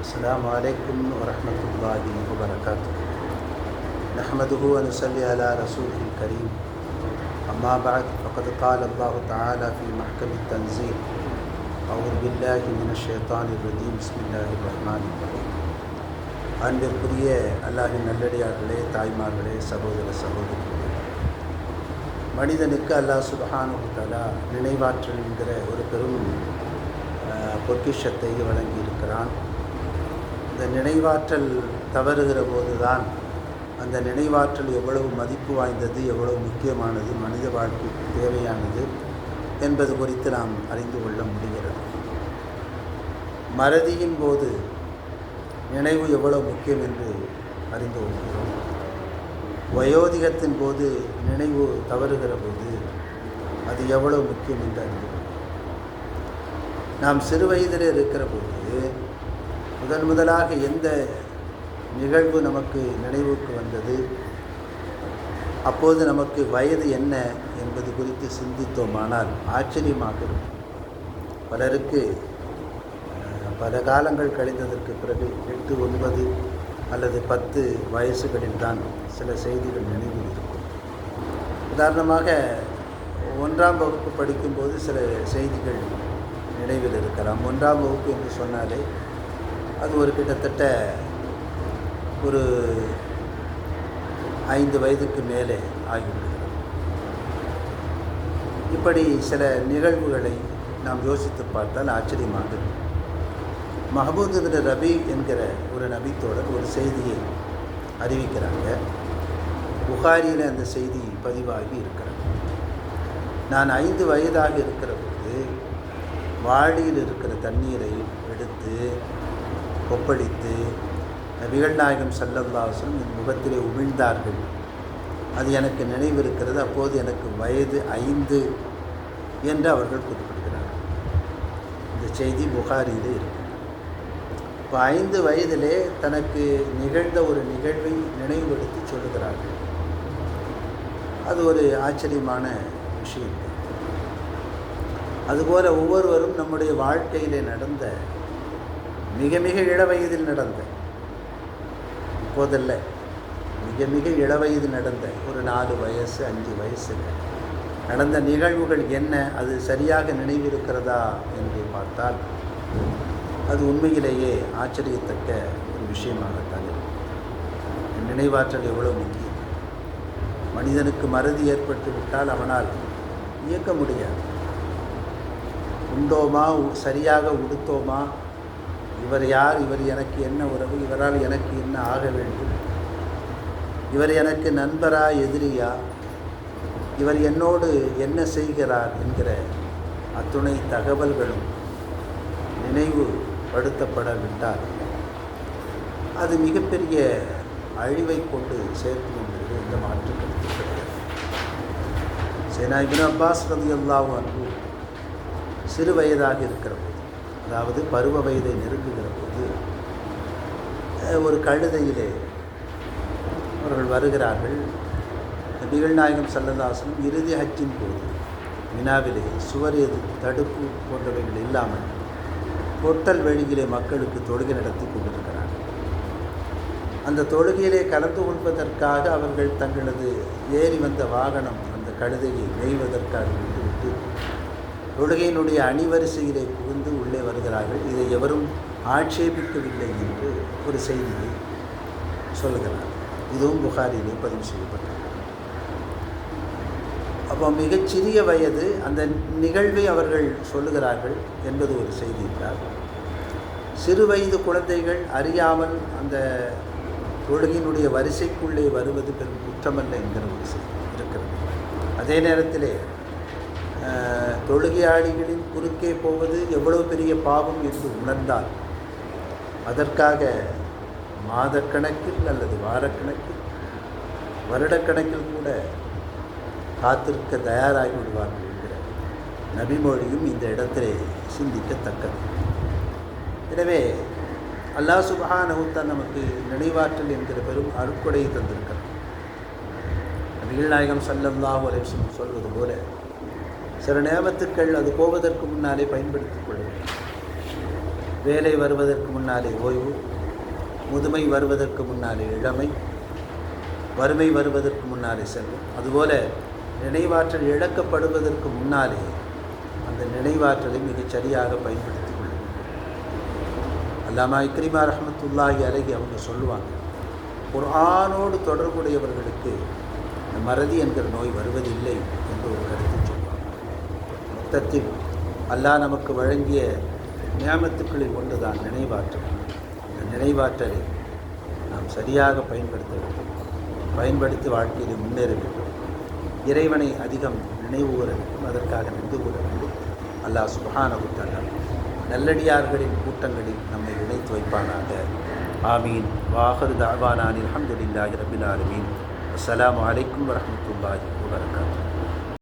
السلام عليكم ورحمة الله وبركاته نحمده ونصلي على رسوله الكريم أما بعد فقد قال الله تعالى في محكم التنزيل أعوذ بالله من الشيطان الرجيم بسم الله الرحمن الرحيم அன்பிற்குரிய அல்லாஹின் நல்லடியார்களே தாய்மார்களே சகோதர சகோதரிகளே மனிதனுக்கு அல்லாஹ் சுபஹானு தலா நினைவாற்றல் என்கிற ஒரு பெரும் அஹ், பொக்கிஷத்தை வழங்கியிருக்கிறான் இந்த நினைவாற்றல் தவறுகிற போதுதான் அந்த நினைவாற்றல் எவ்வளவு மதிப்பு வாய்ந்தது எவ்வளவு முக்கியமானது மனித வாழ்க்கைக்கு தேவையானது என்பது குறித்து நாம் அறிந்து கொள்ள முடிகிறது. மறதியின் போது நினைவு எவ்வளவு முக்கியம் என்று அறிந்து கொள்கிறோம். வயோதிகத்தின் போது நினைவு தவறுகிற போது அது எவ்வளவு முக்கியம் என்று அறிந்து நாம் சிறு வயதில் இருக்கிற போது முதன் முதலாக எந்த நிகழ்வு நமக்கு நினைவுக்கு வந்தது? அப்போது நமக்கு வயது என்ன என்பது குறித்து சிந்தித்தோமானால் ஆச்சரியமாக இருக்கும் பலருக்கு பல காலங்கள் கழிந்ததற்கு பிறகு எட்டு ஒன்பது அல்லது பத்து வயசுகளில் தான் சில செய்திகள் நினைவில் இருக்கும். உதாரணமாக ஒன்றாம் வகுப்பு படிக்கும்போது சில செய்திகள் நினைவில் இருக்கலாம். ஒன்றாம் வகுப்பு என்று சொன்னாலே அது ஒரு கிட்டத்தட்ட ஒரு ஐந்து வயதுக்கு மேலே ஆகிவிடுகிறது. இப்படி சில நிகழ்வுகளை நாம் யோசித்து பார்த்தால் ஆச்சரியமாக மஹபூதுபின் மஹபூத் ரபி என்கிற ஒரு நபித்தோடர் ஒரு செய்தியை அறிவிக்கிறாங்க. புகாரியில் அந்த செய்தி பதிவாகி இருக்கிறது. நான் ஐந்து வயதாக இருக்கிற போது வாளியில் இருக்கிற தண்ணீரை எடுத்து கொப்பளித்து நபிகள் நாயகம் சல்லல்லாசன் என் முகத்திலே உமிழ்ந்தார்கள். அது எனக்கு நினைவிருக்கிறது. அப்போது எனக்கு வயது ஐந்து என்று அவர்கள் குறிப்பிடுகிறார்கள். இந்த செய்தி புகாரியில் இருக்கு. இப்போ ஐந்து வயதிலே தனக்கு நிகழ்ந்த ஒரு நிகழ்வை நினைவுபடுத்தி சொல்லுகிறார்கள் அது ஒரு ஆச்சரியமான விஷயம். அதுபோல் ஒவ்வொருவரும் நம்முடைய வாழ்க்கையிலே நடந்த மிக மிக இளவயதில் நடந்த இப்போதில்லை மிக மிக இளவயது நடந்த ஒரு நாலு வயசு அஞ்சு வயசில் நடந்த நிகழ்வுகள் என்ன அது சரியாக நினைவிருக்கிறதா என்று பார்த்தால் அது உண்மையிலேயே ஆச்சரியத்தக்க ஒரு விஷயமாகத்தான் இருக்கும். நினைவாற்றல் எவ்வளோ முக்கியம். மனிதனுக்கு மறதி ஏற்பட்டு விட்டால் அவனால் இயக்க முடியாது. உண்டோமா சரியாக உடுத்தோமா இவர் யார்? இவர் எனக்கு என்ன உறவு? இவரால் எனக்கு என்ன ஆக வேண்டும்? இவர் எனக்கு நண்பரா எதிரியா? இவர் என்னோடு என்ன செய்கிறார் என்கிற அத்துணை தகவல்களும் நினைவு படுத்தப்படவிட்டால் அது மிகப்பெரிய அழிவை கொண்டு சேர்க்கும் என்பது இந்த மாற்று கருத்து கிடையாது சேனா இபின் அப்பாஸ் ரதி அல்லாவும் அன்பு சிறு வயதாக இருக்கிறது அதாவது பருவ வயதை நெருங்குகிற போது ஒரு கழுதையிலே அவர்கள் வருகிறார்கள். நபிகள் நாயகம் சல்லதாசனும் இறுதி ஹஜ்ஜின் போது வினாவிலே சுவர் எது தடுப்பு போன்றவைகள் இல்லாமல் பொட்டல் வெளியிலே மக்களுக்கு தொழுகை நடத்தி கொண்டிருக்கிறார்கள். அந்த தொழுகையிலே கலந்து கொள்வதற்காக அவர்கள் தங்களது ஏறி வந்த வாகனம் அந்த கழுதையை நெய்வதற்காக விட்டுவிட்டு தொழுகையினுடைய அணிவரிசையிலே புகுந்து உள்ளே வருகிறார்கள். இதை எவரும் ஆட்சேபிக்கவில்லை என்று ஒரு செய்தியை சொல்லுகிறார். இதுவும் புகாரிலே பதிவு செய்யப்பட்டது. அப்போ மிகச்சிறிய வயது அந்த நிகழ்வை அவர்கள் சொல்லுகிறார்கள் என்பது ஒரு செய்தி என்றார் சிறு வயது குழந்தைகள் அறியாமல் அந்த தொழுகையினுடைய வரிசைக்குள்ளே வருவது பெரும் குற்றமல்ல என்கிற ஒரு செய்தி இருக்கிறது. அதே நேரத்திலே தொழுகையாளிகளின் குறுக்கே போவது எவ்வளவு பெரிய பாவம் என்று உணர்ந்தால் அதற்காக மாதக்கணக்கில் அல்லது வாரக்கணக்கில் வருடக்கணக்கில் கூட காத்திருக்க தயாராகி விடுவார்கள் என்கிற நபிமொழியும் இந்த இடத்திலே சிந்திக்கத்தக்கது. எனவே அல்லாஹ் சுபஹானஹுத்தான் நமக்கு நினைவாற்றல் என்கிற பெரும் அருட்கொடையை தந்திருக்கிறார். நபிகள் நாயகம் சல்லல்லாஹு அலைஹி சொல்வது போல சில நேமத்துக்கள் அது போவதற்கு முன்னாலே பயன்படுத்திக் கொள்ள வேலை வருவதற்கு முன்னாலே ஓய்வு முதுமை வருவதற்கு முன்னாலே இளமை வறுமை வருவதற்கு முன்னாலே செல்வம். அதுபோல நினைவாற்றல் இழக்கப்படுவதற்கு முன்னாலே அந்த நினைவாற்றலை மிகச் சரியாக பயன்படுத்திக் கொள்ளும் அல்லாமா இக்ரிமா ரஹமத்துல்லாஹி அழகி அவங்க சொல்லுவாங்க குர்ஆனோடு தொடர்புடையவர்களுக்கு இந்த மறதி என்கிற நோய் வருவதில்லை என்று ஒரு கருத்து சொல்லுவாங்க அல்லாஹ் நமக்கு வழங்கிய நியாமத்துக்களில் ஒன்றுதான் நினைவாற்றல். இந்த நினைவாற்றலை நாம் சரியாக பயன்படுத்த வேண்டும். பயன்படுத்தி வாழ்க்கையில் முன்னேற வேண்டும். இறைவனை அதிகம் நினைவு கூற வேண்டும். அதற்காக நின்று கூற வேண்டும். அல்லாஹ் சுபஹானகுத்தாலா நல்லடியார்களின் கூட்டங்களில் நம்மை இணைத்து வைப்பானாக. ஆமீன். வாகரு தாவானானில் அஹமதுல்லாஹி ரபில் ஆலமீன். அஸ்லாம் வலைக்கம் வரமத்துல்லாஹி வரகாத்து